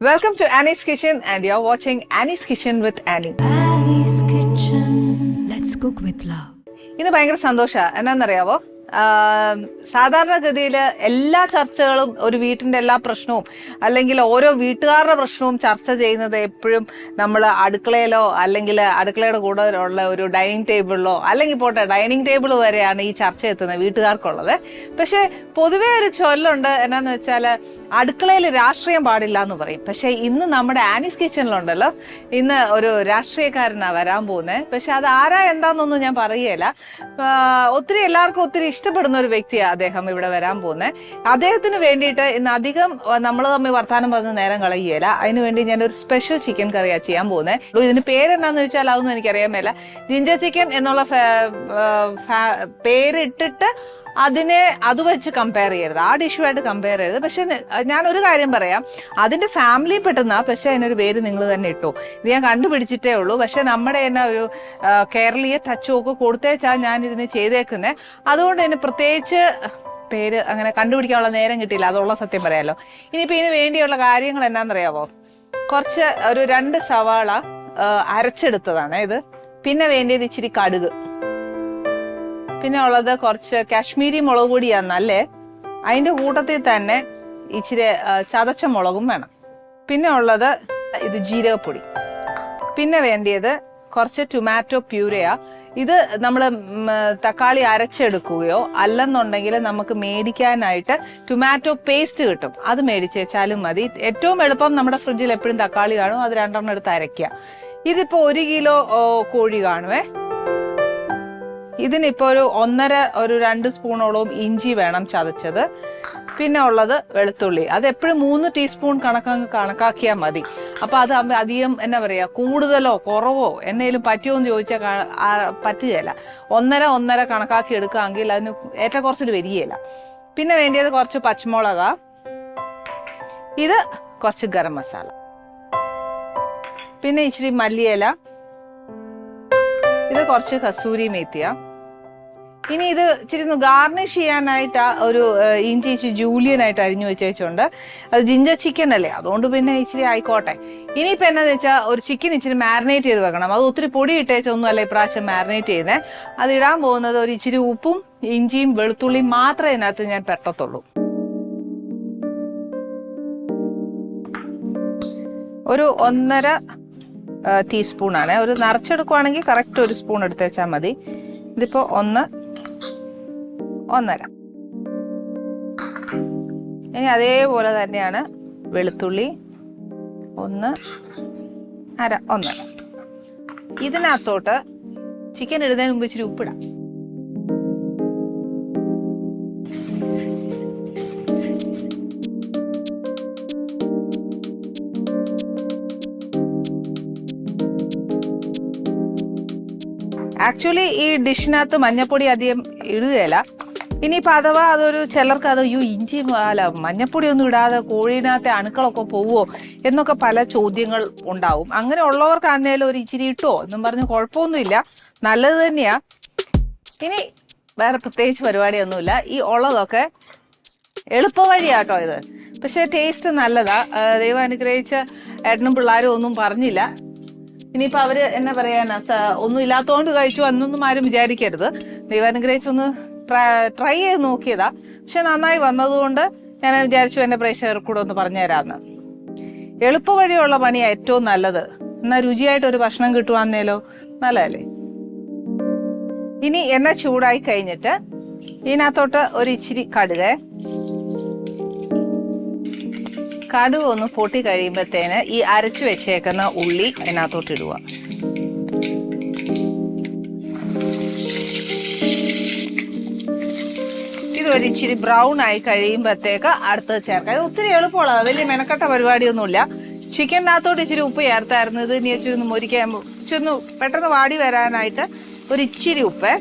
Welcome to Annie's Kitchen, and you're watching Annie's Kitchen with Annie. Annie's Kitchen. Let's cook with love. ഇന്ന് ഭയങ്കര സന്തോഷമാണ് എന്നാന്നറിയാവോ ആം, സാധാരണഗതിയിൽ എല്ലാ ചർച്ചകളും ഒരു വീട്ടിന്റെ എല്ലാ പ്രശ്നവും അല്ലെങ്കിൽ ഓരോ വീട്ടുകാരുടെ പ്രശ്നവും ചർച്ച ചെയ്യുന്നത് എപ്പോഴും നമ്മൾ അടുക്കളയിലോ അല്ലെങ്കിൽ അടുക്കളയുടെ കൂടെ ഉള്ള ഒരു ഡൈനിങ് ടേബിളിലോ അല്ലെങ്കിൽ പോട്ടെ ഡൈനിങ് ടേബിൾ വരെയാണ് ഈ ചർച്ച എത്തുന്നത് വീട്ടുകാർക്കുള്ളത്. പക്ഷെ പൊതുവേ ഒരു ചൊല്ലുണ്ട് എന്നാന്ന് വെച്ചാൽ അടുക്കളയിൽ രാഷ്ട്രീയം പാടില്ല എന്ന് പറയും. പക്ഷേ ഇന്ന് നമ്മുടെ ആനീസ് കിച്ചണിലുണ്ടല്ലോ. ഇന്ന് ഒരു രാഷ്ട്രീയക്കാരനാണ് വരാൻ പോകുന്നത്. പക്ഷെ അത് ആരാ എന്താന്നൊന്നും ഞാൻ പറയുകയില്ല ഒത്തിരി എല്ലാവർക്കും ഒത്തിരി ഇഷ്ടപ്പെടുന്ന ഒരു വ്യക്തിയാണ് അദ്ദേഹം ഇവിടെ വരാൻ പോകുന്നത് അദ്ദേഹത്തിന് വേണ്ടിയിട്ട് ഇന്ന് അധികം നമ്മൾ തമ്മിൽ വർത്താനം പറഞ്ഞ് നേരം കളയുകയില്ല. അതിന് വേണ്ടി ഞാൻ ഒരു സ്പെഷ്യൽ ചിക്കൻ കറിയാണ് ചെയ്യാൻ പോകുന്നത് ഇതിന് പേരെന്താന്ന് വെച്ചാൽ അതൊന്നും എനിക്കറിയാൻ മേല. ജിഞ്ചർ ചിക്കൻ എന്നുള്ള പേരിട്ടിട്ട് അതിനെ അത് വെച്ച് കമ്പയർ ചെയ്യരുത്. ആ ഡിഷുമായിട്ട് കമ്പയർ ചെയ്യരുത്. പക്ഷെ ഞാനൊരു കാര്യം പറയാം. അതിന്റെ ഫാമിലി പെട്ടെന്ന് പക്ഷെ അതിനൊരു പേര് നിങ്ങൾ തന്നെ ഇട്ടു. ഇത് ഞാൻ കണ്ടുപിടിച്ചിട്ടേ ഉള്ളൂ. പക്ഷെ നമ്മുടെ തന്നെ ഒരു കേരളീയ ടച്ച് ഒക്കെ കൊടുത്തേച്ചാ ഞാൻ ഇതിന് ചെയ്തേക്കുന്നത് അതുകൊണ്ട് തന്നെ പ്രത്യേകിച്ച് പേര് അങ്ങനെ കണ്ടുപിടിക്കാനുള്ള നേരം കിട്ടിയില്ല. അതുള്ള സത്യം പറയാലോ. ഇനിയിപ്പോ ഇതിന് വേണ്ടിയുള്ള കാര്യങ്ങൾ എന്നാന്നറിയാവോ? കുറച്ച് ഒരു രണ്ട് സവാള അരച്ചെടുത്തതാണ് ഇത്. പിന്നെ വേണ്ടിയത് ഇച്ചിരി കടുക്. പിന്നെ ഉള്ളത് കുറച്ച് കാശ്മീരി മുളക് പൊടിയാന്നല്ലേ അതിന്റെ കൂട്ടത്തിൽ തന്നെ ഇച്ചിരി ചതച്ച മുളകും വേണം. പിന്നെ ഉള്ളത് ഇത് ജീരകപ്പൊടി. പിന്നെ വേണ്ടിയത് കുറച്ച് ടൊമാറ്റോ പ്യൂരയാ ഇത് നമ്മൾ തക്കാളി അരച്ചെടുക്കുകയോ അല്ലെന്നുണ്ടെങ്കിൽ നമുക്ക് മേടിക്കാനായിട്ട് ടൊമാറ്റോ പേസ്റ്റ് കിട്ടും. അത് മേടിച്ചേച്ചാലും മതി. ഏറ്റവും എളുപ്പം നമ്മുടെ ഫ്രിഡ്ജിൽ എപ്പോഴും തക്കാളി കാണും. അത് രണ്ടെണ്ണം എടുത്ത് അരയ്ക്കുക. ഇതിപ്പോൾ ഒരു കിലോ കോഴി കാണുവേ. ഇതിനിപ്പോ ഒരു ഒന്നര ഒരു രണ്ട് സ്പൂണോളം ഇഞ്ചി വേണം ചതച്ചത്. പിന്നെ ഉള്ളത് വെളുത്തുള്ളി. അത് എപ്പോഴും മൂന്ന് ടീസ്പൂൺ കണക്കങ്ങ് കണക്കാക്കിയാൽ മതി. അപ്പൊ അത് അധികം എന്നാ പറയാ കൂടുതലോ കുറവോ എന്നേലും പറ്റുമോ എന്ന് ചോദിച്ചാൽ പറ്റുകയില്ല. ഒന്നര ഒന്നര കണക്കാക്കി എടുക്കുകയാണെങ്കിൽ അതിന് ഏറ്റക്കുറച്ചിൽ വരികയില്ല. പിന്നെ വേണ്ടിയത് കുറച്ച് പച്ചമുളക. ഇത് കുറച്ച് ഗരം മസാല. പിന്നെ ഇച്ചിരി മല്ലിയില. ഇത് കുറച്ച് കസൂരി മേത്തിയ. ഇനി ഇത് ഇച്ചിരി ഗാർണിഷ് ചെയ്യാനായിട്ട് ഒരു ഇഞ്ചി ഇച്ചിരി ജൂലിയൻ ആയിട്ട് അരിഞ്ഞു വെച്ചുണ്ട് അത് ജിഞ്ചർ ചിക്കൻ അല്ലേ? അതുകൊണ്ട് പിന്നെ ഇച്ചിരി ആയിക്കോട്ടെ. ഇനിയിപ്പോൾ എന്നാന്ന് വെച്ചാൽ ഒരു ചിക്കൻ ഇച്ചിരി മാരിനേറ്റ് ചെയ്ത് വെക്കണം. അത് ഒത്തിരി പൊടി ഇട്ടേച്ചൊന്നും അല്ല ഇപ്രാവശ്യം മാരിനേറ്റ് ചെയ്യുന്നത് അത് ഇടാൻ പോകുന്നത് ഒരു ഇച്ചിരി ഉപ്പും ഇഞ്ചിയും വെളുത്തുള്ളിയും മാത്രമേ ഇതിനകത്ത് ഞാൻ പെട്ടത്തുള്ളൂ ഒരു ഒന്നര ടീസ്പൂണാണ് ഒരു നിറച്ചെടുക്കുവാണെങ്കിൽ കറക്റ്റ് ഒരു സ്പൂൺ എടുത്തേച്ചാൽ മതി. ഇതിപ്പോൾ ഒന്ന് ഒന്നര. ഇനി അതേപോലെ തന്നെയാണ് വെളുത്തുള്ളി ഒന്ന് അര ഒന്നര ഇതിനകത്തോട്ട് ചിക്കൻ ഇടുന്നതിന് മുമ്പ് ഇച്ചിരി ഉപ്പിടാം. ആക്ച്വലി ഈ ഡിഷിനകത്ത് മഞ്ഞപ്പൊടി അധികം ഇടുകയില്ല. ഇനിയിപ്പോൾ അഥവാ അതൊരു ചിലർക്ക് അത് അയ്യോ ഇഞ്ചി അല്ല മഞ്ഞപ്പൊടി ഒന്നും ഇടാതെ കോഴീനകത്തെ അണുക്കളൊക്കെ പോവോ എന്നൊക്കെ പല ചോദ്യങ്ങൾ ഉണ്ടാവും. അങ്ങനെ ഉള്ളവർക്ക് ഉള്ളവർക്കാന്നേലും ഒരു ഇച്ചിരി ഇട്ടോ എന്നും പറഞ്ഞ് കുഴപ്പമൊന്നുമില്ല. നല്ലത് തന്നെയാ. ഇനി വേറെ പ്രത്യേകിച്ച് പരിപാടിയൊന്നുമില്ല. ഈ ഉള്ളതൊക്കെ എളുപ്പ വഴിയാട്ടോ ഇത്. പക്ഷെ ടേസ്റ്റ് നല്ലതാ. ദൈവം അനുഗ്രഹിച്ച ഏട്ടനും പിള്ളേരും ഒന്നും പറഞ്ഞില്ല. ഇനിയിപ്പോൾ അവർ എന്നാ പറയാനാ ഒന്നും ഇല്ലാത്തതുകൊണ്ട് കഴിച്ചു അന്നൊന്നും ആരും വിചാരിക്കരുത്. ദൈവം അനുഗ്രഹിച്ചൊന്ന് ട്രൈ ചെയ്ത് നോക്കിയതാ. പക്ഷെ നന്നായി വന്നതുകൊണ്ട് ഞാൻ വിചാരിച്ചു എന്റെ പ്രേക്ഷകർ കൂടെ ഒന്ന് പറഞ്ഞുതരാമെന്ന്. എളുപ്പ വഴിയുള്ള പണിയാ ഏറ്റവും നല്ലത്. എന്നാൽ രുചിയായിട്ട് ഒരു ഭക്ഷണം കിട്ടുവാന്നേലോ? നല്ലതല്ലേ? ഇനി എണ്ണ ചൂടായി കഴിഞ്ഞിട്ട് ഇതിനകത്തോട്ട് ഒരു ഇച്ചിരി കടുക്. കടുവ ഒന്ന് പൊട്ടി കഴിയുമ്പോഴത്തേന് ഈ അരച്ചു വെച്ചേക്കുന്ന ഉള്ളി അതിനകത്തോട്ട് ഇടുക ഇത് ഒരു ഇച്ചിരി ബ്രൗൺ ആയി കഴിയുമ്പോഴത്തേക്ക് അടുത്തത് ചേർക്കാം. ഇത് ഒത്തിരി എളുപ്പമുള്ള വലിയ മെനക്കെട്ട പരിപാടിയൊന്നുമില്ല. ചിക്കനകത്തോട്ട് ഇച്ചിരി ഉപ്പ് ചേർത്തായിരുന്നു. ഇത് ഇനി ഇച്ചിരി ഒന്ന് മുരിക്കാൻ ഇച്ചിരി പെട്ടെന്ന് വാടി വരാനായിട്ട് ഒരു ഇച്ചിരി ഉപ്പ്.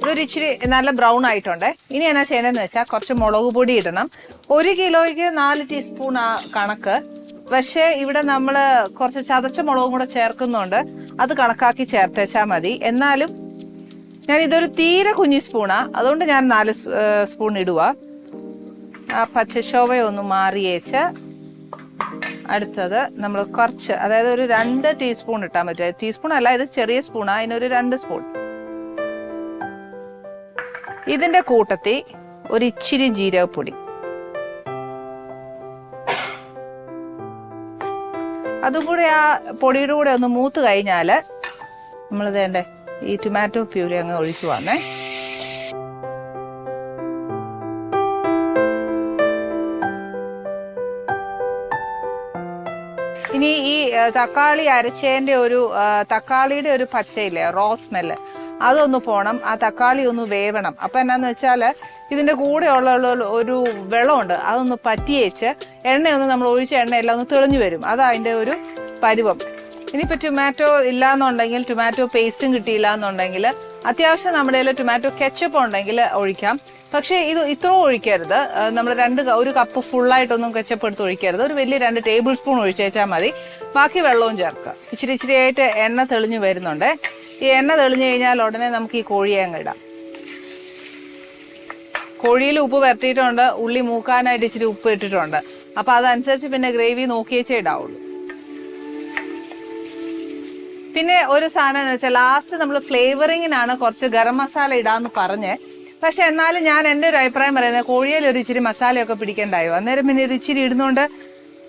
ഇതൊരു ഇച്ചിരി നല്ല ബ്രൗൺ ആയിട്ടുണ്ട്. ഇനി എന്നാ ചെയ്യണമെന്ന് വെച്ചാൽ കുറച്ച് മുളക് പൊടി ഇടണം. ഒരു കിലോയ്ക്ക് നാല് ടീസ്പൂൺ ആ കണക്ക് പക്ഷേ ഇവിടെ നമ്മൾ കുറച്ച് ചതച്ച മുളകും കൂടെ ചേർക്കുന്നുണ്ട്. അത് കണക്കാക്കി ചേർത്തേച്ചാൽ മതി. എന്നാലും ഞാൻ ഇതൊരു തീരെ കുഞ്ഞി സ്പൂണാണ് അതുകൊണ്ട് ഞാൻ നാല് സ്പൂൺ ഇടുക ആ പച്ചശോഭയൊന്ന് മാറിയേച്ച് അടുത്തത് നമ്മൾ കുറച്ച് അതായത് ഒരു രണ്ട് ടീസ്പൂൺ ഇട്ടാൽ പറ്റുക ടീസ്പൂൺ അല്ല ഇത് ചെറിയ സ്പൂണാണ് അതിനൊരു രണ്ട് സ്പൂൺ. ഇതിന്റെ കൂട്ടത്തിൽ ഒരു ഇച്ചിരി ജീരകപ്പൊടി. അതും കൂടെ ആ പൊടിയുടെ കൂടെ ഒന്ന് മൂത്ത് കഴിഞ്ഞാൽ നമ്മൾ വേണ്ടേ ഈ ടൊമാറ്റോ പ്യൂരി അങ്ങ് ഒഴിച്ചു വന്നേ ഇനി ഈ തക്കാളി അരച്ചേന്റെ ഒരു തക്കാളിയുടെ ഒരു പച്ചയില്ലേ റോ സ്മെല്ല് അതൊന്ന് പോണം ആ തക്കാളി ഒന്ന് വേവണം. അപ്പൊ എന്നാന്ന് വെച്ചാൽ ഇതിന്റെ കൂടെ ഉള്ള ഉള്ള ഒരു വെള്ളമുണ്ട് അതൊന്ന് പറ്റിയേച്ച് എണ്ണയൊന്ന് നമ്മൾ ഒഴിച്ച എണ്ണയെല്ലാം ഒന്ന് തെളിഞ്ഞു വരും. അതതിന്റെ ഒരു പരുവം. ഇനിയിപ്പോൾ ടൊമാറ്റോ ഇല്ലാന്നുണ്ടെങ്കിൽ ടൊമാറ്റോ പേസ്റ്റും കിട്ടിയില്ല എന്നുണ്ടെങ്കിൽ അത്യാവശ്യം നമ്മുടെ കയ്യിൽ ടൊമാറ്റോ കെച്ചപ്പ് ഉണ്ടെങ്കിൽ ഒഴിക്കാം. പക്ഷേ ഇത് ഇത്ര ഒഴിക്കരുത്. നമ്മൾ രണ്ട് ഒരു കപ്പ് ഫുള്ളായിട്ടൊന്നും കെച്ചപ്പ് എടുത്ത് ഒഴിക്കരുത്. ഒരു വലിയ രണ്ട് ടേബിൾ സ്പൂൺ ഒഴിച്ചേച്ചാൽ മതി. ബാക്കി വെള്ളവും ചേർക്കുക. ഇച്ചിരി ഇച്ചിരി ആയിട്ട് എണ്ണ തെളിഞ്ഞു വരുന്നുണ്ട്. ഈ എണ്ണ തെളിഞ്ഞു കഴിഞ്ഞാൽ ഉടനെ നമുക്ക് ഈ കോഴിയെ അങ്ങ് ഇടാം. കോഴിയിൽ ഉപ്പ് പുരട്ടിയിട്ടുണ്ട് ഉള്ളി മൂക്കാനായിട്ട് ഇച്ചിരി ഉപ്പ് ഇട്ടിട്ടുണ്ട്. അപ്പൊ അതനുസരിച്ച് പിന്നെ ഗ്രേവി നോക്കിയേച്ചേ ഇടാവുള്ളൂ പിന്നെ ഒരു സാധനം എന്ന് വെച്ചാൽ ലാസ്റ്റ് നമ്മൾ ഫ്ലേവറിങ്ങിനാണ് കുറച്ച് ഗരം മസാല ഇടാന്ന് പറഞ്ഞ്. പക്ഷെ എന്നാലും ഞാൻ എന്റെ ഒരു അഭിപ്രായം പറയുന്നത് കോഴിയിൽ ഒരു ഇച്ചിരി മസാലയൊക്കെ പിടിക്കണ്ടായോ? അന്നേരം പിന്നെ ഒരു ഇച്ചിരി ഇടുന്നോണ്ട്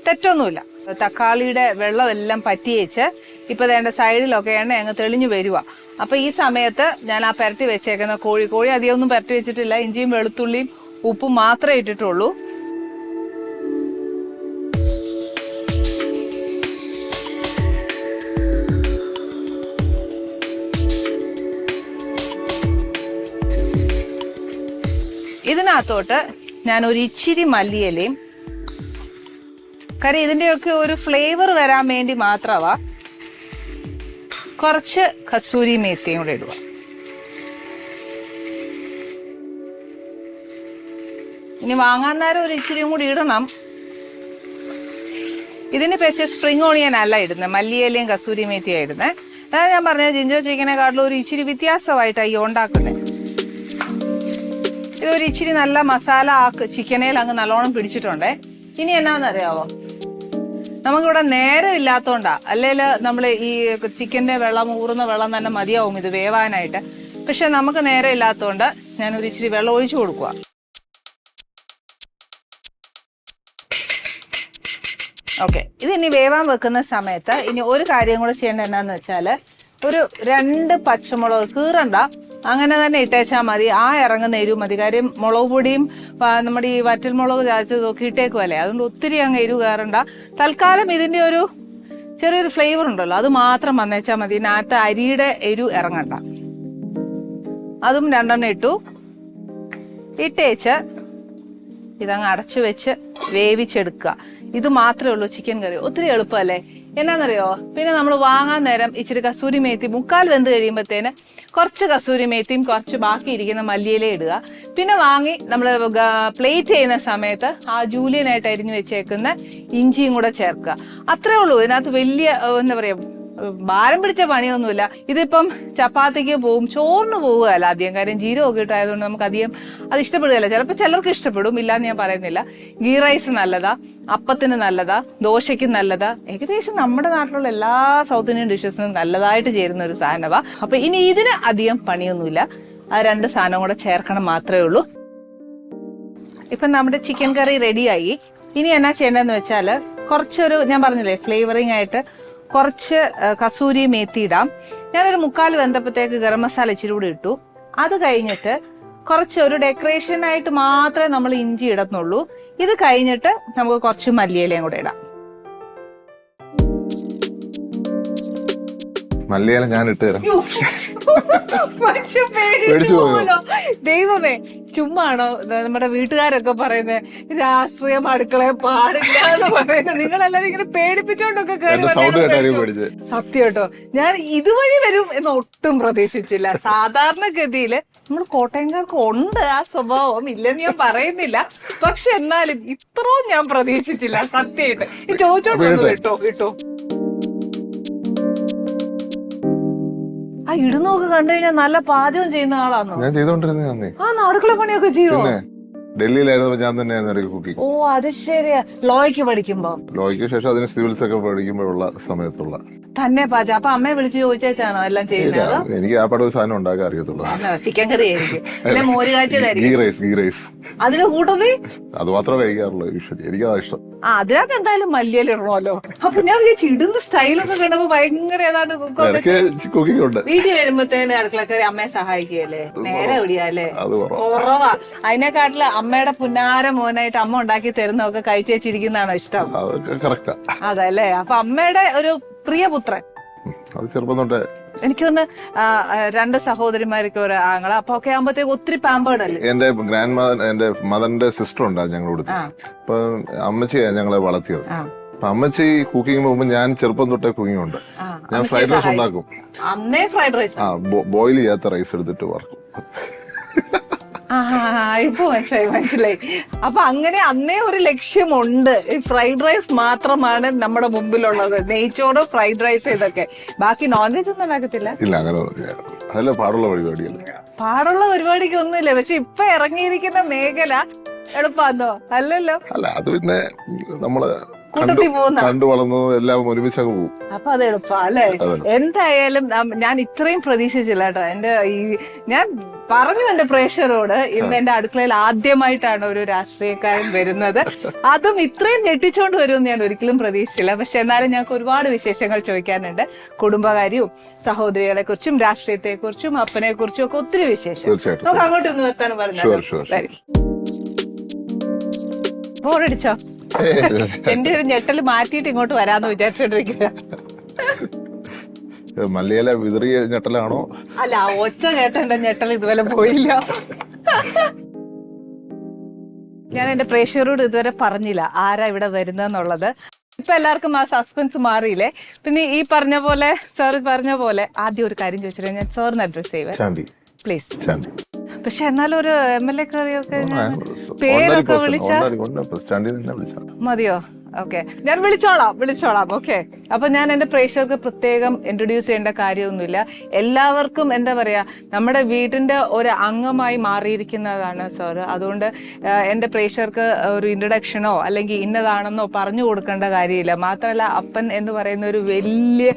തെറ്റൊന്നുമില്ല. തക്കാളിയുടെ വെള്ളമെല്ലാം പറ്റിയേച്ച് ഇപ്പൊ വേണ്ട സൈഡിലൊക്കെ എണ്ണ അങ്ങ് തെളിഞ്ഞു വരിക അപ്പൊ ഈ സമയത്ത് ഞാൻ ആ പെരട്ടി വെച്ചേക്കുന്ന കോഴി കോഴി അധികം ഒന്നും പെരട്ടി വെച്ചിട്ടില്ല. ഇഞ്ചിയും വെളുത്തുള്ളിയും ഉപ്പും മാത്രമേ ഇട്ടിട്ടുള്ളൂ. ഇതിനകത്തോട്ട് ഞാൻ ഒരു ഇച്ചിരി മല്ലിയിലയും കാര്യം ഇതിന്റെയൊക്കെ ഒരു ഫ്ലേവർ വരാൻ വേണ്ടി മാത്രമാ കുറച്ച് കസൂരി മേത്തിയും കൂടെ ഇടുക. ഇനി വാങ്ങാൻ നേരം ഒരു ഇച്ചിരിയും കൂടി ഇടണം. ഇതിന് വെച്ച് സ്പ്രിംഗ് ഓണിയൻ അല്ല ഇടുന്നത് മല്ലിയിലയും കസൂരി മേത്തിയാണ് ഇടുന്നത് അതാണ് ഞാൻ പറഞ്ഞത് ജിഞ്ചർ ചിക്കനെക്കാട്ടിലും ഒരു ഇച്ചിരി വ്യത്യാസമായിട്ടാണ് ഈ ഉണ്ടാക്കുന്നത് ഇതൊരു ഇച്ചിരി നല്ല മസാല ആക്ക് ചിക്കനേൽ അങ്ങ് നല്ലോണം പിടിച്ചിട്ടുണ്ടേ. ഇനി എന്നാന്നറിയാവോ? നമുക്കിവിടെ നേരം ഇല്ലാത്തോണ്ടാ. അല്ലെങ്കിൽ നമ്മൾ ഈ ചിക്കന്റെ വെള്ളം ഊറുന്ന വെള്ളം തന്നെ മതിയാവും ഇത് വേവാനായിട്ട്. പക്ഷെ നമുക്ക് നേരം ഇല്ലാത്തോണ്ട് ഞാൻ ഒരു ഇച്ചിരി വെള്ളം ഒഴിച്ചു കൊടുക്കുക ഓക്കെ. ഇത് ഇനി വേവാൻ വെക്കുന്ന സമയത്ത് ഇനി ഒരു കാര്യം കൂടെ ചെയ്യേണ്ടത് എന്താണെന്ന് വെച്ചാൽ ഒരു രണ്ട് പച്ചമുളക് കീറണ്ട. അങ്ങനെ തന്നെ ഇട്ടേച്ചാൽ മതി. ആ ഇറങ്ങുന്ന എരിവ് മതി. കാര്യം മുളക് പൊടിയും നമ്മുടെ ഈ വറ്റൽ മുളക് ചാച്ചതൊക്കെ ഇട്ടേക്കുമല്ലേ അതുകൊണ്ട് ഒത്തിരി അങ്ങ് എരിവ് കയറണ്ട. തൽക്കാലം ഇതിന്റെ ഒരു ചെറിയൊരു ഫ്ലേവർ ഉണ്ടല്ലോ. അത് മാത്രം വന്നേച്ചാൽ മതി. ഇതിനകത്ത് അരിയുടെ എരിവ് ഇറങ്ങണ്ട. അതും രണ്ടെണ്ണം ഇട്ടു. ഇട്ടേച്ച് ഇതങ്ങ് അടച്ചു വെച്ച് വേവിച്ചെടുക്കുക. ഇത് മാത്രമേ ഉള്ളൂ ചിക്കൻ കറി. ഒത്തിരി എളുപ്പമല്ലേ? എന്നാന്നറിയോ? പിന്നെ നമ്മൾ വാങ്ങാൻ നേരം ഇച്ചിരി കസൂരി മേത്തി മുക്കാൽ വെന്ത് കഴിയുമ്പോഴത്തേന് കുറച്ച് കസൂരി മേത്തിയും കുറച്ച് ബാക്കി ഇരിക്കുന്ന മല്ലിയില ഇടുക. പിന്നെ വാങ്ങി നമ്മൾ പ്ലേറ്റ് ചെയ്യുന്ന സമയത്ത് ആ ജൂലിയനായിട്ട് അരിഞ്ഞു വെച്ചേക്കുന്ന ഇഞ്ചിയും കൂടെ ചേർക്കുക. അത്രേ ഉള്ളൂ. ഇതിനകത്ത് വലിയ എന്താ പറയാ ഭാരം പിടിച്ച പണിയൊന്നുമില്ല. ഇതിപ്പം ചപ്പാത്തിക്ക് പോവും ചോറിന് പോവുകയല്ല അധികം. കാര്യം ജീരകമൊക്കെ ഇട്ടായതുകൊണ്ട് നമുക്ക് അധികം അത് ഇഷ്ടപ്പെടുകയല്ല. ചിലപ്പോൾ ചിലർക്ക് ഇഷ്ടപ്പെടും ഇല്ലാന്ന് ഞാൻ പറയുന്നില്ല. ഗീ റൈസ് നല്ലതാ അപ്പത്തിന് നല്ലതാ ദോശയ്ക്ക് നല്ലതാ. ഏകദേശം നമ്മുടെ നാട്ടിലുള്ള എല്ലാ സൗത്ത് ഇന്ത്യൻ ഡിഷസിനും നല്ലതായിട്ട് ചേരുന്ന ഒരു സാധനമാ അപ്പൊ ഇനി ഇതിന് അധികം പണിയൊന്നുമില്ല. ആ രണ്ട് സാധനം കൂടെ ചേർക്കണം മാത്രമേ ഉള്ളൂ. ഇപ്പൊ നമ്മുടെ ചിക്കൻ കറി റെഡിയായി. ഇനി എന്നാ ചെയ്യേണ്ടതെന്ന് വെച്ചാൽ കുറച്ചൊരു ഞാൻ പറഞ്ഞില്ലേ ഫ്ലേവറിംഗ് ആയിട്ട് കുറച്ച് കസൂരി മേത്തി ഇടാം ഞാനൊരു മുക്കാൽ വെന്തപ്പത്തേക്ക് ഗരം മസാല ഇച്ചിരി കൂടി ഇട്ടു. അത് കഴിഞ്ഞിട്ട് കുറച്ച് ഒരു ഡെക്കറേഷൻ ആയിട്ട് മാത്രമേ നമ്മൾ ഇഞ്ചി ഇടുന്നുള്ളൂ ഇത് കഴിഞ്ഞിട്ട് നമുക്ക് കുറച്ച് മല്ലിയിലയും കൂടെ ഇടാം. മല്ലിയില ഞാൻ ഇട്ട് തരാം. പേടിച്ച് പോയോ? ദൈവമേ. ചുമ്മാണോ നമ്മുടെ വീട്ടുകാരൊക്കെ പറയുന്നത് രാഷ്ട്രീയം അടുക്കളയെ പാടില്ല എന്ന് പറയുന്നത്. നിങ്ങളെല്ലാരും ഇങ്ങനെ പേടിപ്പിച്ചോണ്ടൊക്കെ. പേടിച്ചത് സത്യം കേട്ടോ. ഞാൻ ഇതുവഴി വരും എന്ന് ഒട്ടും പ്രതീക്ഷിച്ചില്ല. സാധാരണഗതിയിൽ നമ്മൾ കോട്ടയംകാർക്ക് ഉണ്ട് ആ സ്വഭാവം ഇല്ലെന്ന് ഞാൻ പറയുന്നില്ല. പക്ഷെ എന്നാലും ഇത്രയും ഞാൻ പ്രതീക്ഷിച്ചില്ല. സത്യമായിട്ട്. ഈ കേട്ടോ അപ്പൊ ആ ഇടുന്നൊക്കെ കണ്ടു കഴിഞ്ഞാൽ നല്ല പാചകം ചെയ്യുന്ന ആളാണോ ഞാൻ ചെയ്തോണ്ടിരുന്നേ ആ അടുക്കള പണിയൊക്കെ ചെയ്യുമോ ഡൽഹിയിലായിരുന്നപ്പോൾ ഞാൻ തന്നെയായിരുന്നു ഇടയ്ക്ക് കുക്കിംഗ്. ഓ അത് ശരിയാ. ലോയ്ക്ക് പഠിക്കുമ്പോ? ലോയ്ക്ക് ശേഷം അതിന് സിവിൽസ് ഒക്കെ പഠിക്കുമ്പോഴുള്ള സമയത്തുള്ള. തന്നെ പാചകം. അപ്പൊ അമ്മയെ വിളിച്ച് ചോദിച്ചാണോ എല്ലാം ചെയ്യുന്നത്? എനിക്ക് ആ പടം ഒരു സാധനം ഉണ്ടാക്കാൻ അറിയത്തുള്ളൂ. ചിക്കൻ കറി ആയിരിക്കും. അല്ലെ മോര് ഗീ കാച്ചതായിരിക്കും റൈസ് ഗീ റൈസ്. അതിന് കൂട്ടത് അത് മാത്രമേ കഴിക്കാറുള്ളൂ യൂഷ്വലി എനിക്കതാ ഇഷ്ടം. ആ അതിനകത്ത് എന്തായാലും മല്ലിയില ഇടണമല്ലോ. അപ്പൊ ഞാൻ വിചാരിച്ചു ഇടുന്ന സ്റ്റൈലൊക്കെ കണ്ടപ്പോ ഭയങ്കര ഏതാണ്ട് കുക്കൊക്കെ ഇടയ്ക്ക് കുക്കിംഗ് ഉണ്ട്. വീട്ടിൽ വരുമ്പത്തേന് അടുക്കളക്കാരി അമ്മയെ സഹായിക്കുകയല്ലേ? നേരെ അത് കുറവാ. കുറവാ. അതിനെക്കാട്ടിൽ അമ്മയുടെ പുന്നാര മോനായിട്ട് അമ്മ ഉണ്ടാക്കി തരുന്നതൊക്കെ കഴിച്ചേച്ചിരിക്കുന്നതാണോ ഇഷ്ടം? അതൊക്കെ കറക്റ്റാ അതല്ലേ? അപ്പൊ അമ്മയുടെ ഒരു പ്രിയപുത്രൻ അത് ചെറുപ്പം തൊട്ടേ എനിക്ക് തോന്നുന്നു രണ്ട് സഹോദരിമാർക്ക് ഒരു ആങ്ങള അപ്പൊ ഒക്കെ ആകുമ്പോഴത്തേക്ക് ഒത്തിരി പാമ്പേർഡ് അല്ലേ എന്റെ ഗ്രാൻഡ് മദർ എന്റെ മദറിന്റെ സിസ്റ്റർ ഉണ്ടായിരുന്നു ഞങ്ങളുടെ അപ്പൊ അമ്മച്ചിയാണ് ഞങ്ങളെ വളർത്തിയത്. അപ്പൊ അമ്മച്ചി കുക്കിംഗ് പോകുമ്പോൾ ഞാൻ ചെറുപ്പം തൊട്ടേ കുക്കിംഗ് ഉണ്ട്. ഞാൻ ഫ്രൈഡ് റൈസ് ഉണ്ടാക്കും. അന്നേ ഫ്രൈഡ് റൈസ് ആ. ബോയിൽ ചെയ്യാത്ത റൈസ് എടുത്തിട്ട് വറക്കും. ഇപ്പൊ മനസ്സിലായി മനസ്സിലായി. അപ്പൊ അങ്ങനെ അന്നേ ഒരു ലക്ഷ്യമുണ്ട്. ഈ ഫ്രൈഡ് റൈസ് മാത്രമാണ് നമ്മുടെ മുമ്പിലുള്ളത്. നെയ്ച്ചോറ് ഫ്രൈഡ് റൈസ് ഇതൊക്കെ. ബാക്കി നോൺ വെജ് ഒന്നും ഉണ്ടാക്കത്തില്ല? ഇല്ല അങ്ങനെ അതല്ല പാടുള്ള പരിപാടിയല്ല? പാടുള്ള പരിപാടിക്ക് ഒന്നുമില്ല. പക്ഷെ ഇപ്പൊ ഇറങ്ങിയിരിക്കുന്ന മേഖല എളുപ്പാന്നോ? അല്ലല്ലോ. അല്ല അത് പിന്നെ നമ്മൾ കൂട്ടത്തിൽ പോകുന്ന. കണ്ടു വളർന്നു എല്ലാം ഒരുമിച്ച് അങ്ങ് പോകും. അപ്പൊ അത് എളുപ്പല്ലേ എന്തായാലും ഞാൻ ഇത്രയും പ്രതീക്ഷിച്ചില്ല കേട്ടോ. എന്റെ ഈ ഞാൻ പറഞ്ഞു എന്റെ പ്രേക്ഷകരോട് ഇന്ന് എന്റെ അടുക്കളയിൽ ആദ്യമായിട്ടാണ് ഒരു രാഷ്ട്രീയക്കാരൻ വരുന്നത്. അതും ഇത്രയും ഞെട്ടിച്ചോണ്ട് വരുമെന്ന് ഞാൻ ഒരിക്കലും പ്രതീക്ഷിച്ചില്ല. പക്ഷെ എന്നാലും ഞങ്ങൾക്ക് ഒരുപാട് വിശേഷങ്ങൾ ചോദിക്കാനുണ്ട്. കുടുംബകാര്യവും സഹോദരികളെ കുറിച്ചും രാഷ്ട്രീയത്തെ കുറിച്ചും അപ്പനെ കുറിച്ചും ഒക്കെ ഒത്തിരി വിശേഷം. നമുക്ക് അങ്ങോട്ട് ഒന്ന് നിർത്താൻ പറഞ്ഞു. ബോറടിച്ചോ എന്റെ ഒരു ഞെട്ടൽ മാറ്റിയിട്ട് ഇങ്ങോട്ട് വരാന്ന് വിചാരിച്ചോണ്ടിരിക്കുക മല്ലിയില വിതറിയ ഞെട്ടലാണോ? അല്ല ഒച്ച കേട്ടണ്ട ഞെട്ടൽ ഇതുവരെ പോയില്ല. ഞാൻ എന്റെ പ്രേക്ഷകരോട് ഇതുവരെ പറഞ്ഞില്ല ആരാ ഇവിടെ വരുന്നെന്നുള്ളത് ഇപ്പൊ എല്ലാവർക്കും ആ സസ്പെൻസ് മാറിയില്ലേ? പിന്നെ ഈ പറഞ്ഞ പോലെ സാർ പറഞ്ഞ പോലെ ആദ്യം ഒരു കാര്യം ചോദിച്ചിട്ട് ഞാൻ സാറിന് അഡ്രസ് ചാണ്ടി പ്ലീസ് പക്ഷെ എന്നാലും ഒരു എം എൽ എ Ordinary പേരൊക്കെ വിളിച്ച. മതിയോ? ഓക്കെ ഞാൻ വിളിച്ചോളാം വിളിച്ചോളാം. ഓക്കെ അപ്പൊ ഞാൻ എന്റെ പ്രേക്ഷകർക്ക് പ്രത്യേകം ഇൻട്രൊഡ്യൂസ് ചെയ്യേണ്ട കാര്യമൊന്നുമില്ല. എല്ലാവർക്കും എന്താ പറയാ നമ്മുടെ വീടിന്റെ ഒരു അംഗമായി മാറിയിരിക്കുന്നതാണ് സാർ അതുകൊണ്ട് എന്റെ പ്രേക്ഷകർക്ക് ഒരു ഇൻട്രഡക്ഷനോ അല്ലെങ്കിൽ ഇന്നതാണെന്നോ പറഞ്ഞു കൊടുക്കേണ്ട കാര്യമില്ല. മാത്രമല്ല അപ്പൻ എന്ന് പറയുന്ന ഒരു വലിയ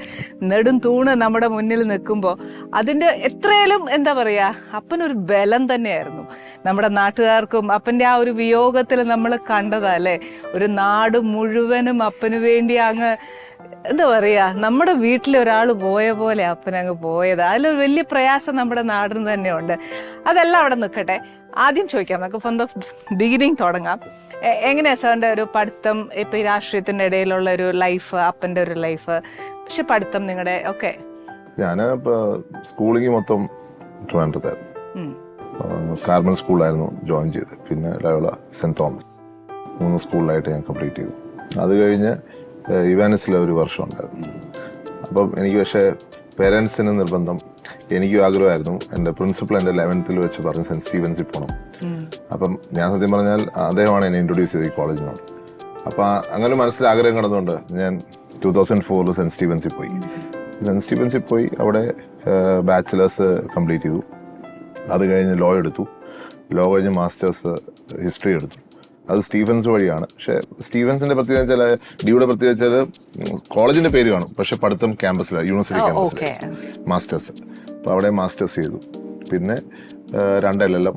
നെടും തൂണ് നമ്മുടെ മുന്നിൽ നിൽക്കുമ്പോൾ അതിന്റെ എത്രയാലും എന്താ പറയാ അപ്പനൊരു ബലം തന്നെയായിരുന്നു. നമ്മുടെ നാട്ടുകാർക്കും അപ്പന്റെ ആ ഒരു വിയോഗത്തിൽ നമ്മൾ കണ്ടതല്ലേ ഒരു നാട് മുഴുവനും അപ്പന് വേണ്ടി അങ്ങ് എന്താ പറയാ നമ്മുടെ വീട്ടിൽ ഒരാൾ പോയ പോലെ അപ്പനങ്ങ് പോയത്. അതിലൊരു വലിയ പ്രയാസം നമ്മുടെ നാടിന് തന്നെയുണ്ട്. അതെല്ലാം അവിടെ നിൽക്കട്ടെ. ആദ്യം ചോദിക്കാം നമുക്ക് ഫ്രം ദ ബിഗിനിങ് തുടങ്ങാം. എങ്ങനെയാ സാറിന്റെ ഒരു പഠിത്തം? ഇപ്പം ഈ രാഷ്ട്രീയത്തിന്റെ ഇടയിലുള്ള ഒരു ലൈഫ് അപ്പന്റെ ഒരു ലൈഫ് പക്ഷെ പഠിത്തം നിങ്ങളുടെ ഒക്കെ ഞാൻ സ്കൂളിങ് മൊത്തം ട്രിവാൻഡ്രത്തായിരുന്നു. കാർമൽ സ്കൂളിലായിരുന്നു ജോയിൻ ചെയ്തത്. പിന്നെ ലയോള സെന്റ് തോമസ് മൂന്ന് സ്കൂളിലായിട്ട് ഞാൻ കംപ്ലീറ്റ് ചെയ്തു. അത് കഴിഞ്ഞ് ഇവാനിസിലെ ഒരു വർഷം ഉണ്ടായിരുന്നു. അപ്പം എനിക്ക് പക്ഷേ പേരൻസിന് നിർബന്ധം എനിക്കും ആഗ്രഹമായിരുന്നു. എന്റെ പ്രിൻസിപ്പൾ എന്റെ ലെവൻത്തിൽ വെച്ച് പറഞ്ഞു സെന്റ് സ്റ്റീവൻസിൽ പോകണം അപ്പം ഞാൻ സത്യം പറഞ്ഞാൽ അദ്ദേഹമാണ് എന്നെ ഇൻട്രൊഡ്യൂസ് ചെയ്തത് ഈ കോളേജിനോട് അപ്പം അങ്ങനെ മനസ്സിൽ ആഗ്രഹം കിടന്നുകൊണ്ട് ഞാൻ ടു തൗസൻഡ് ഫോറിൽ സെന്റ് സ്റ്റീവൻസിൽ പോയി. സെന്റ് സ്റ്റീവൻസിൽ പോയി അവിടെ ബാച്ചിലേഴ്സ് കംപ്ലീറ്റ് ചെയ്തു. അത് കഴിഞ്ഞ് ലോ എടുത്തു. ലോ കഴിഞ്ഞ് മാസ്റ്റേഴ്സ് ഹിസ്റ്ററി എടുത്തു. അത് സ്റ്റീഫൻസ് വഴിയാണ്. പക്ഷേ സ്റ്റീഫൻസിന്റെ പ്രത്യേകത വെച്ചാൽ ഡിയുടെ പ്രത്യേകത വെച്ചാൽ കോളേജിന്റെ പേര് കാണും. പക്ഷെ പഠിത്തം ക്യാമ്പസിലാണ് യൂണിവേഴ്സിറ്റി ക്യാമ്പസിൽ. മാസ്റ്റേഴ്സ്. അപ്പോൾ അവിടെ മാസ്റ്റേഴ്സ് ചെയ്തു. പിന്നെ ആ, രണ്ട് എൽ എൽ എം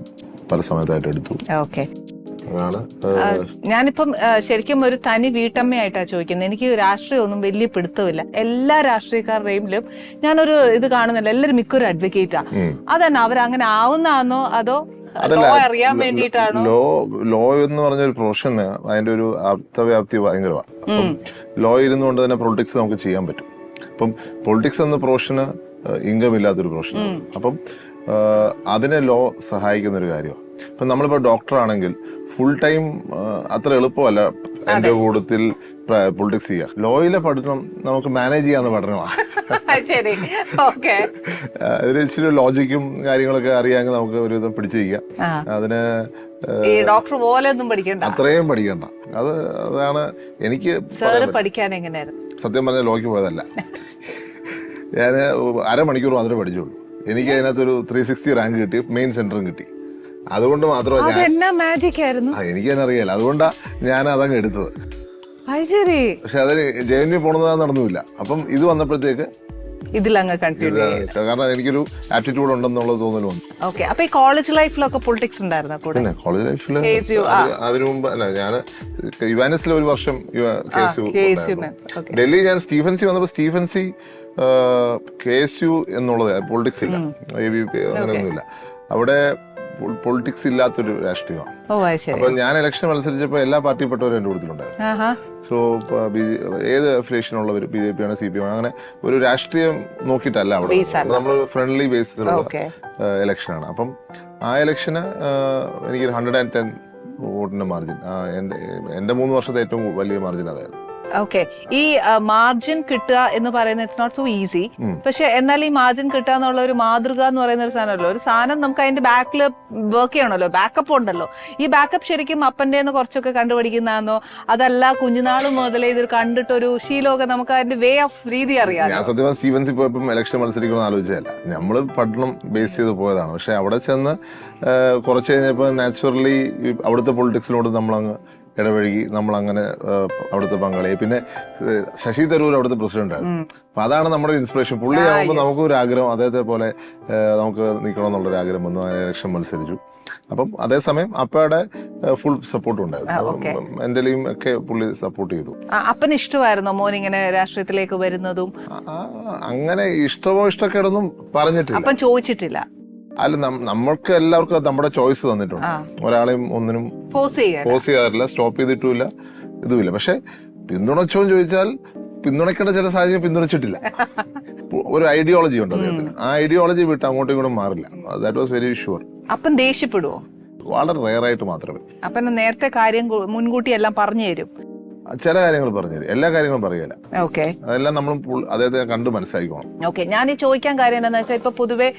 പല സമയത്തായിട്ട് എടുത്തു. ഓക്കെ. ഞാനിപ്പം ശരിക്കും ഒരു തനി വീട്ടമ്മയായിട്ടാണ് ചോദിക്കുന്നത്. എനിക്ക് രാഷ്ട്രീയമൊന്നും വലിയ പിടുത്തമില്ല. എല്ലാ രാഷ്ട്രീയക്കാരുടെയും ഞാനൊരു ഇത് കാണുന്നില്ല. എല്ലാവരും മിക്കൊരു അഡ്വക്കേറ്റാ അതന്നെ അവരങ്ങനെ ആവുന്നാന്നോ അതോ ലോ അറിയാൻ വേണ്ടിയിട്ടാണോ? ലോ ലോ എന്ന് പറഞ്ഞ ഒരു പ്രൊഫഷന് അതിന്റെ ഒരു അർത്ഥവ്യാപ്തി ഭയങ്കരമാണ്. അപ്പം ലോ ഇരുന്നുകൊണ്ട് തന്നെ പൊളിറ്റിക്സ് നമുക്ക് ചെയ്യാൻ പറ്റും. അപ്പം പൊളിറ്റിക്സ് എന്ന പ്രൊഫഷന് ഇൻകം ഇല്ലാത്തൊരു പ്രൊഫഷനാണ് അപ്പം അതിനെ ലോ സഹായിക്കുന്ന ഒരു കാര്യമാണ്. ഇപ്പം നമ്മളിപ്പോൾ ഡോക്ടർ ആണെങ്കിൽ ഫുൾ ടൈം അത്ര എളുപ്പമല്ല. എന്റെ കൂട്ടത്തിൽ പൊളിറ്റിക്സ് ചെയ്യുക ലോയിലെ പഠനം നമുക്ക് മാനേജ് ചെയ്യാവുന്ന പഠനമാണ് ഇച്ചിരി ലോജിക്കും കാര്യങ്ങളൊക്കെ അറിയാമെങ്കിൽ നമുക്ക് ഒരുവിധം പിടിച്ചിരിക്കാം. അതിന് ഡോക്ടർ പോലെ ഒന്നും പഠിക്കണ്ട. അത്രയും പഠിക്കണ്ട. അത് അതാണ് എനിക്ക് പഠിക്കാൻ എങ്ങനെയായിരുന്നു? സത്യം പറഞ്ഞ ലോയ്ക്ക് പോയതല്ല. ഞാൻ അരമണിക്കൂർ മാത്രമേ പഠിച്ചുള്ളൂ. എനിക്ക് അതിനകത്തൊരു ത്രീ സിക്സ്റ്റി റാങ്ക് കിട്ടി മെയിൻ സെന്ററും കിട്ടി. അതുകൊണ്ട് മാത്രമല്ല ഞാൻ എനിക്ക് തന്നെ അറിയാലോ അതുകൊണ്ടാ ഞാൻ അതങ്ങ് എടുത്തത്. ശരി. പക്ഷെ അതിന് ജെയിനിൽ പോണത് നടന്നുമില്ല അപ്പം ഇത് വന്നപ്പോഴത്തേക്ക് ഇതിലങ്ങ് കണ്ടിന്യൂ ഇത് കാരണം എനിക്കൊരു ആപ്റ്റിറ്റ്യൂഡ് ഉണ്ടെന്നുള്ള തോന്നൽ വന്നു. ഓക്കെ അപ്പൊ ഈ കോളേജ് ലൈഫിലൊക്കെ പൊളിറ്റിക്സ് ഉണ്ടായിരുന്ന കൂടെ? കോളേജ് ലൈഫിൽ അതിനു മുമ്പ് അല്ല ഞാൻ യുവാനസിൽ ഒരു വർഷം യു. ഡൽഹി ഞാൻ സ്റ്റീഫൻസി വന്നപ്പോൾ സ്റ്റീഫൻസി കെ എസ് യു എന്നുള്ളത് പൊളിറ്റിക്സ് ഇല്ല. എ ബി പി അങ്ങനെയൊന്നുമില്ല. അവിടെ പൊളിറ്റിക്സ് ഇല്ലാത്തൊരു രാഷ്ട്രീയമാണ്. അപ്പൊ ഞാൻ ഇലക്ഷൻ മത്സരിച്ചപ്പോൾ എല്ലാ പാർട്ടിപ്പെട്ടവരും എന്റെ കൂട്ടത്തിലുണ്ടായിരുന്നു ആഹാ. സോ ഏത് അഫിലേഷൻ ഉള്ളവർ ബി ജെ പി ആണ് സി പി ആണ് അങ്ങനെ ഒരു രാഷ്ട്രീയം നോക്കിയിട്ടല്ല അവിടെ. നമ്മൾ ഫ്രണ്ട്ലി ബേസിലുള്ള. ഇലക്ഷനാണ് അപ്പം ആ ഇലക്ഷന് എനിക്ക് ഹൺഡ്രഡ് ആൻഡ് ടെൻ വോട്ടിന്റെ മാർജിൻ എന്റെ എന്റെ മൂന്ന് വർഷത്തെ ഏറ്റവും വലിയ മാർജിൻ അതായിരുന്നു. ഓക്കെ ഈ മാർജിൻ കിട്ടുക എന്ന് പറയുന്നത് ഇറ്റ്സ് നോട്ട് സോ ഈസി പക്ഷെ എന്നാൽ ഈ മാർജിൻ കിട്ടുക എന്നുള്ള ഒരു മാതൃക എന്ന് പറയുന്ന ഒരു സാധനമല്ലോ. ഒരു സാധനം നമുക്ക് അതിന്റെ ബാക്കിൽ വർക്ക് ചെയ്യണമല്ലോ. ബാക്കപ്പ് ഉണ്ടല്ലോ. ഈ ബാക്കപ്പ് ശരിക്കും അപ്പന്റെ കുറച്ചൊക്കെ കണ്ടുപിടിക്കുന്നതാണോ അതല്ല കുഞ്ഞുനാൾ മുതലേ ഇത് കണ്ടിട്ടൊരു ശീലമൊക്കെ നമുക്ക് അതിന്റെ വേ ഓഫ് രീതി അറിയാം ഞാൻ സത്യം സ്റ്റീവൻസി പോയപ്പം ഇലക്ഷൻ മത്സരിക്കണമെന്ന് ആലോചിച്ചതല്ല. നമ്മൾ പഠനം ബേസ് ചെയ്ത് പോയതാണ്. പക്ഷെ അവിടെ ചെന്ന് കുറച്ച് കഴിഞ്ഞപ്പോൾ നാച്ചുറലി അവിടുത്തെ പൊളിറ്റിക്സിനോട് നമ്മളങ്ങ് ഇടപഴകി നമ്മൾ അങ്ങനെ അവിടുത്തെ പങ്കാളിയായി പിന്നെ ശശി തരൂർ അവിടുത്തെ പ്രസിഡന്റ് ആണ് അപ്പൊ അതാണ് നമ്മുടെ ഇൻസ്പിറേഷൻ പുള്ളിയാകുമ്പോൾ നമുക്കും നമുക്ക് ഒരു ആഗ്രഹം അദ്ദേഹത്തെ പോലെ നമുക്ക് നിൽക്കണം എന്നുള്ളൊരു ആഗ്രഹം വന്നു. അങ്ങനെ ഇലക്ഷൻ മത്സരിച്ചു. അപ്പം അതേസമയം അപ്പയുടെ ഫുൾ സപ്പോർട്ടും ഉണ്ടായിരുന്നു. മെന്റലിയും ഒക്കെ പുള്ളി സപ്പോർട്ട് ചെയ്തു. അപ്പന് ഇഷ്ടമായിരുന്നോ? മോൻ ഇങ്ങനെ രാഷ്ട്രീയത്തിലേക്ക് വരുന്നതും? അങ്ങനെ ഇഷ്ടമോ ഇഷ്ടക്കേടൊന്നും പറഞ്ഞിട്ടില്ല. അപ്പം ചോദിച്ചിട്ടില്ല. അല്ല നമ്മൾക്ക് എല്ലാവർക്കും നമ്മുടെ ചോയ്സ് തന്നിട്ടുണ്ട്. ഒരാളെയും ഒന്നിനും ഫോഴ്സ് ചെയ്യാറില്ല സ്റ്റോപ്പ് ചെയ്തിട്ടില്ല ഇതുമില്ല. പക്ഷെ പിന്തുണച്ചോ എന്ന് ചോദിച്ചാൽ പിന്തുണയ്ക്കേണ്ട ചില സാഹചര്യം പിന്തുണച്ചിട്ടില്ല. ഒരു ഐഡിയോളജി ഉണ്ട് അദ്ദേഹത്തിന്. ആ ഐഡിയോളജി വിട്ട് അങ്ങോട്ടും ഇങ്ങോട്ടും മാറില്ല. ദാറ്റ് വാസ് വെരി ഷുവർ അപ്പം ദേഷ്യപ്പെടുവോ? വളരെ റെയർ ആയിട്ട് മാത്രമേ. അപ്പം നേരത്തെ കാര്യം മുൻകൂട്ടി എല്ലാം പറഞ്ഞു തരും. ചില കാര്യങ്ങൾ പറഞ്ഞു തരും. എല്ലാ കാര്യങ്ങളും പറയല ഓക്കെ. അതെല്ലാം നമ്മൾ അദ്ദേഹത്തെ കണ്ട് മനസ്സിലാക്കണം ഓക്കെ ഞാൻ ഈ ചോദിക്കാൻ കാര്യം എന്താണെന്ന് വെച്ചാൽ ഇപ്പൊ പൊതുവെ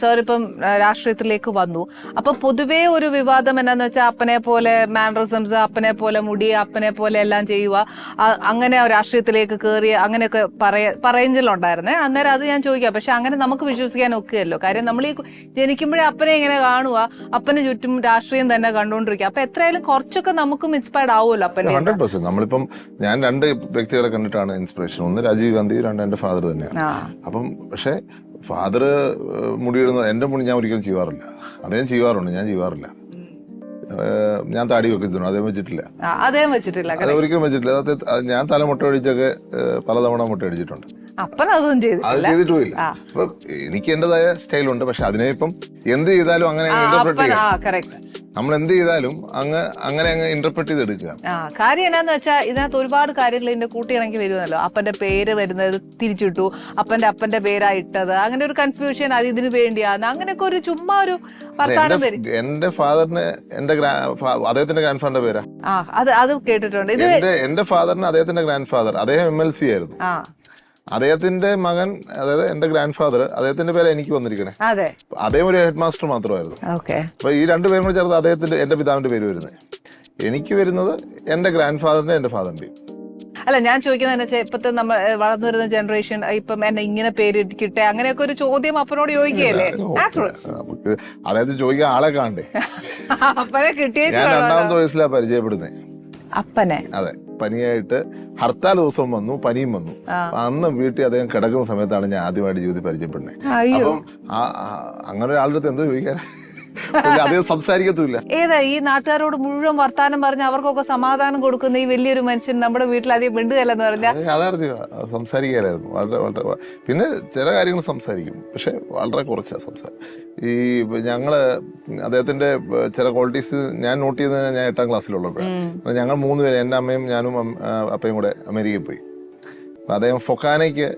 സാർ ഇപ്പം രാഷ്ട്രീയത്തിലേക്ക് വന്നു. അപ്പൊ പൊതുവെ ഒരു വിവാദം എന്നാന്ന് വെച്ചാൽ അപ്പനെ പോലെ മാനറിസംസ് അപ്പനെ പോലെ മുടി അപ്പനെ പോലെ എല്ലാം ചെയ്യുക അങ്ങനെ രാഷ്ട്രീയത്തിലേക്ക് കയറി അങ്ങനെയൊക്കെ പറയ പറയുന്നതിലുണ്ടായിരുന്നേ അന്നേരം അത് ഞാൻ ചോദിക്കാം. പക്ഷെ അങ്ങനെ നമുക്ക് വിശ്വസിക്കാൻ ഒക്കെയല്ലോ. കാര്യം നമ്മൾ ഈ ജനിക്കുമ്പോഴേ അപ്പനെ ഇങ്ങനെ കാണുക അപ്പന് ചുറ്റും രാഷ്ട്രീയം തന്നെ കണ്ടുകൊണ്ടിരിക്കുക. അപ്പൊ എത്രയായാലും കുറച്ചൊക്കെ നമുക്കും ഇൻസ്പയർഡ് ആവുമല്ലോ അപ്പനെ നമ്മളിപ്പം ഞാൻ രണ്ട് വ്യക്തികളെ കണ്ടിട്ടാണ് ഇൻസ്പിറേഷൻ ഒന്ന് രാജീവ് ഗാന്ധി രണ്ട് എന്റെ ഫാദർ തന്നെയാണ്. അപ്പം പക്ഷേ ഫാദർ മുടിയിടുന്ന എന്റെ മുടി ഞാൻ ഒരിക്കലും ചെയ്യാറില്ല. അദ്ദേഹം ചെയ്യാറുണ്ട് ഞാൻ ചെയ്യാറില്ല. ഞാൻ താടി വെക്കുന്നു അദ്ദേഹം വെച്ചിട്ടില്ല. അദ്ദേഹം വെച്ചിട്ടില്ല അത് ഒരിക്കലും വെച്ചിട്ടില്ല. അത് ഞാൻ തല മുട്ട അടിച്ചൊക്കെ പലതവണ മുട്ട അടിച്ചിട്ടുണ്ട് അത് ചെയ്തിട്ടില്ല. ചെയ്തിട്ടുമില്ല. അപ്പൊ എനിക്ക് എന്റേതായ സ്റ്റൈലുണ്ട് പക്ഷെ അതിനെ ഇപ്പം എന്ത് ചെയ്താലും അങ്ങനെ ഇന്റർപ്രറ്റ് ചെയ്യാം നമ്മൾ എന്ത് ചെയ്താലും അങ്ങ് അങ്ങനെ അങ്ങ് ഇന്റർപ്രറ്റ് ചെയ്തെടുക്കുക. ആ കാര്യം എന്നാന്ന് വെച്ചാൽ ഇതിനകത്ത് ഒരുപാട് കാര്യങ്ങൾ ഇതിന്റെ കൂട്ടിയിണക്കി വരുന്നല്ലോ. അപ്പന്റെ പേര് വരുന്നത് തിരിച്ചിട്ടു അപ്പന്റെ അപ്പന്റെ പേരാ ഇട്ടത് അങ്ങനെ ഒരു കൺഫ്യൂഷൻ അത് ഇതിന് വേണ്ടിയാണ് അങ്ങനെയൊക്കെ ഒരു ചുമ്മാ ഒരു വർത്താനം വരും. എന്റെ ഫാദറിന് എന്റെ അദ്ദേഹത്തിന്റെ ഗ്രാൻഡ് ഫാദറിന്റെ പേരാ. ആ അത് അത് കേട്ടിട്ടുണ്ട്. ഇത് എന്റെ ഫാദറിന് അദ്ദേഹത്തിന്റെ ഗ്രാൻഡ് ഫാദർ അദ്ദേഹം എം എൽ സി ആയിരുന്നു. അദ്ദേഹത്തിന്റെ മകൻ അതായത് എന്റെ ഗ്രാൻഡ് ഫാദർ അദ്ദേഹത്തിന്റെ പേര് എനിക്ക് വന്നിരിക്കണേ. അതെ. അദ്ദേഹം ഒരു ഹെഡ് മാസ്റ്റർ മാത്രമായിരുന്നു അപ്പൊ ഈ രണ്ട് പേരും കൂടെ ചേർത്ത് അദ്ദേഹത്തിന്റെ എന്റെ പിതാവിന്റെ പേര് വരുന്നത്. എനിക്ക് വരുന്നത് എന്റെ ഗ്രാൻഡ് ഫാദറിന്റെ എന്റെ ഫാദറിന്റെയും അല്ല ഞാൻ ചോദിക്കുന്നത് വെച്ചാൽ ഇപ്പത്തെ നമ്മൾ വളർന്നു വരുന്ന ജനറേഷൻ ഇപ്പം എന്നെ ഇങ്ങനെ പേര് കിട്ടെ അങ്ങനെയൊക്കെ ഒരു ചോദ്യം അപ്പനോട് ചോദിക്കുകയല്ലേ? അതായത് ചോദിക്കാൻ ആളെ കാണണ്ടേ? അപ്പനെ കിട്ടിയ ഞാൻ രണ്ടാമത്തെ വയസ്സിലാണ് പരിചയപ്പെടുന്നത് അപ്പനെ. അതെ. പനിയായിട്ട് ഹർത്താൽ ദിവസം വന്നു പനിയും വന്നു. അപ്പൊ അന്ന് വീട്ടിൽ അദ്ദേഹം കിടക്കുന്ന സമയത്താണ് ഞാൻ ആദ്യമായിട്ട് ജീവിതത്തിൽ പരിചയപ്പെടുന്നത്. അപ്പം അങ്ങനെ ഒരാളുടെ അടുത്ത് എന്തോ ചോദിക്കാൻ പുള്ളി അദ്ദേഹം സംസാരിക്കത്തുമില്ല. ഏതാ ഈ നാട്ടുകാരോട് മുഴുവൻ വർത്താനം പറഞ്ഞ് അവർക്കൊക്കെ സമാധാനം കൊടുക്കുന്ന ഈ വലിയൊരു മനുഷ്യൻ നമ്മുടെ വീട്ടിൽ അധികം മിണ്ടുകയല്ലെന്ന് പറഞ്ഞാൽ യാഥാർത്ഥ്യം സംസാരിക്കാനായിരുന്നു വളരെ വളരെ പിന്നെ ചില കാര്യങ്ങൾ സംസാരിക്കും. പക്ഷെ വളരെ കുറച്ചാണ് സംസാരം. ഈ ഞങ്ങൾ അദ്ദേഹത്തിന്റെ ചില ക്വാളിറ്റീസ് ഞാൻ നോട്ട് ചെയ്തത് ഞാൻ എട്ടാം ക്ലാസ്സിലുള്ളപ്പോഴാണ് ഞങ്ങൾ മൂന്ന് പേര് എന്റെ അമ്മയും ഞാനും അപ്പയും കൂടെ അമേരിക്കയിൽ പോയി. അദ്ദേഹം ഫൊക്കാനയ്ക്ക്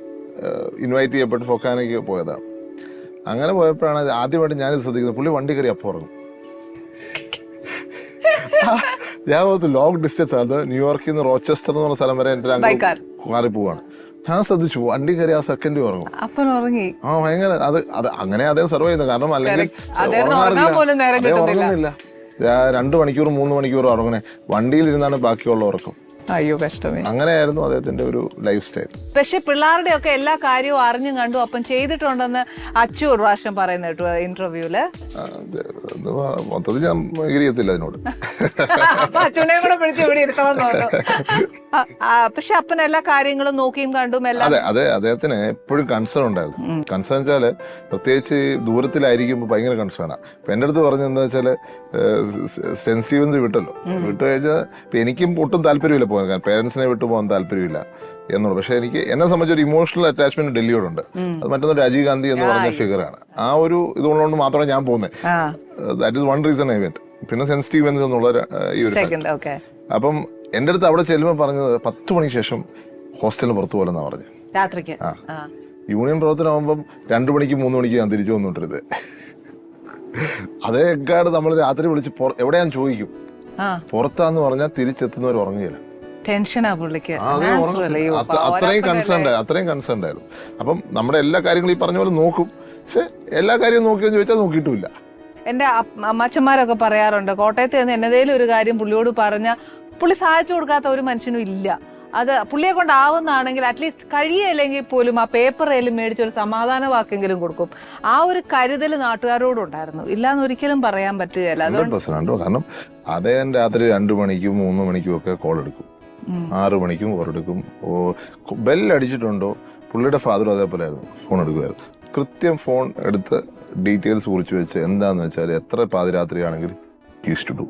ഇൻവൈറ്റ് ചെയ്യപ്പെട്ട് ഫൊക്കാനയ്ക്ക് പോയതാണ്. അങ്ങനെ പോയപ്പോഴാണ് ആദ്യമായിട്ട് ഞാൻ ശ്രദ്ധിക്കുന്നത്. പുള്ളി വണ്ടി കയറി അപ്പോൾ ഉറങ്ങും ഞാൻ പോകത്ത് ലോങ് ഡിസ്റ്റൻസ് അത് ന്യൂയോർക്കിൽ നിന്ന് റോച്ചസ്റ്റർ എന്ന് പറഞ്ഞ സ്ഥലം വരെ എന്റെ മാറി പോവാണ്. ഞാൻ ശ്രദ്ധിച്ചു. വണ്ടി കയറി ആ സെക്കൻഡ് ഉറങ്ങും ആ ഭയങ്കര അത് അത് അങ്ങനെ അദ്ദേഹം സർവ് ചെയ്യുന്നത് കാരണം അല്ലെങ്കിൽ. ഉറങ്ങുന്നില്ല. രണ്ട് മണിക്കൂർ മൂന്ന് മണിക്കൂർ ഉറങ്ങണേ വണ്ടിയിൽ ഇരുന്നാണ് ബാക്കിയുള്ള ഉറക്കം. അയ്യോ കഷ്ടമേ. അങ്ങനെയായിരുന്നു അദ്ദേഹത്തിന്റെ ഒരു ലൈഫ് സ്റ്റൈൽ പക്ഷെ പിള്ളേരുടെ ഒക്കെ എല്ലാ കാര്യവും അറിഞ്ഞും കണ്ടു. അപ്പം ചെയ്തിട്ടുണ്ടെന്ന് അച്ചു ഒരു പ്രാവശ്യം പറയുന്ന കേട്ടോ ഇന്റർവ്യൂൽ മൊത്തത്തിൽ ഞാൻ എഗ്രിയത്തില്ല അതിനോട്. അപ്പൊ അച്ഛനെ കൂടെ പിടിച്ച് ഇവിടെ ഇരുത്തണം തോന്നുന്നു പക്ഷെ അപ്പൻ എല്ലാ കാര്യങ്ങളും നോക്കിയും കണ്ടും എല്ലാം. അതെ അതെ അദ്ദേഹത്തിന് എപ്പോഴും കൺസേൺ ഉണ്ടായിരുന്നു. കൺസേൺ വെച്ചാൽ പ്രത്യേകിച്ച് ദൂരത്തിലായിരിക്കുമ്പോൾ ഭയങ്കര കൺസേണാണ് ഇപ്പൊ എന്റെ അടുത്ത് പറഞ്ഞെന്താ സ്റ്റീവൻസ് വിട്ടല്ലോ. വിട്ടു കഴിഞ്ഞാൽ എനിക്കും ഒട്ടും താല്പര്യമില്ല പോകാൻ കാരണം പേരൻസിനെ വിട്ടു പോകാൻ താല്പര്യമില്ല എന്നുള്ളു. പക്ഷെ എനിക്ക് എന്നെ സംബന്ധിച്ച് ഒരു ഇമോഷണൽ അറ്റാച്ച്മെന്റ് ഡൽഹിയോടുണ്ട്. അത് മറ്റൊന്ന് രാജീവ് ഗാന്ധി എന്ന് പറഞ്ഞ ഫിഗറാണ് ആ ഒരു ഇതുകൊണ്ടുകൊണ്ട് മാത്രമേ ഞാൻ പോകുന്നത് that is one reason I went പിന്നെ സെൻസിറ്റീവ് എന്നുള്ള ഒരു, ഈ ഒരു അപ്പം എന്റെ അടുത്ത് അവിടെ ചെല്ലുമ്പോൾ പറഞ്ഞത് പത്ത് മണിക്ക് ശേഷം ഹോസ്റ്റലിന് പുറത്തു പോലെന്നാ പറഞ്ഞു. രാത്രിക്ക്. ആ. യൂണിയൻ പ്രവർത്തനമാകുമ്പം രണ്ടു മണിക്ക് മൂന്ന് മണിക്ക് ഞാൻ തിരിച്ചു വന്നിട്ടരുത് അതേക്കാട് നമ്മൾ രാത്രി വിളിച്ച് എവിടെ ഞാൻ ചോദിക്കും. പുറത്താന്ന് പറഞ്ഞാൽ തിരിച്ചെത്തുന്നവർ ഉറങ്ങുകയില്ല. ടെൻഷനാ പുള്ളിക്ക്. അത്രയും കൺസേൺ അത്രയും കൺസേൺ ആയിരുന്നു. അപ്പം നമ്മുടെ എല്ലാ കാര്യങ്ങളും ഈ പറഞ്ഞ പോലെ നോക്കും. പക്ഷെ എല്ലാ കാര്യവും നോക്കിയെന്ന് ചോദിച്ചാൽ നോക്കിയിട്ടുമില്ല എന്റെ അപ്പ- അമ്മച്ചന്മാരൊക്കെ പറയാറുണ്ട് കോട്ടയത്ത് നിന്ന് എന്നതേലും ഒരു കാര്യം പുള്ളിയോട് പറഞ്ഞ പുള്ളി സഹായിച്ചു കൊടുക്കാത്ത ഒരു മനുഷ്യനും ഇല്ല. അത് പുള്ളിയെ കൊണ്ടാവുന്നതാണെങ്കിൽ അറ്റ്ലീസ്റ്റ് കഴിയല്ലെങ്കിൽ പോലും ആ പേപ്പർ ഏലും മേടിച്ച് ഒരു സമാധാന വാക്കെങ്കിലും കൊടുക്കും. ആ ഒരു കരുതൽ നാട്ടുകാരോടുണ്ടായിരുന്നു ഇല്ലാന്ന് ഒരിക്കലും പറയാൻ പറ്റുകയല്ല. അതുകൊണ്ട് കാരണം അദ്ദേഹം രാത്രി രണ്ടു മണിക്കും മൂന്ന് മണിക്കും ഒക്കെ കോൾ എടുക്കും. ആറ് മണിക്കും എടുക്കും ഓ ബെല്ലടിച്ചിട്ടുണ്ടോ? പുള്ളിയുടെ ഫാദറും അതേപോലെ ആയിരുന്നു ഫോൺ എടുക്കുമായിരുന്നു കൃത്യം ഫോൺ എടുത്ത് ഡീറ്റെയിൽസ് കുറിച്ച് വെച്ച് എന്താന്ന് വെച്ചാൽ എത്ര പാതിരാത്രിയാണെങ്കിലും യൂസ് ടു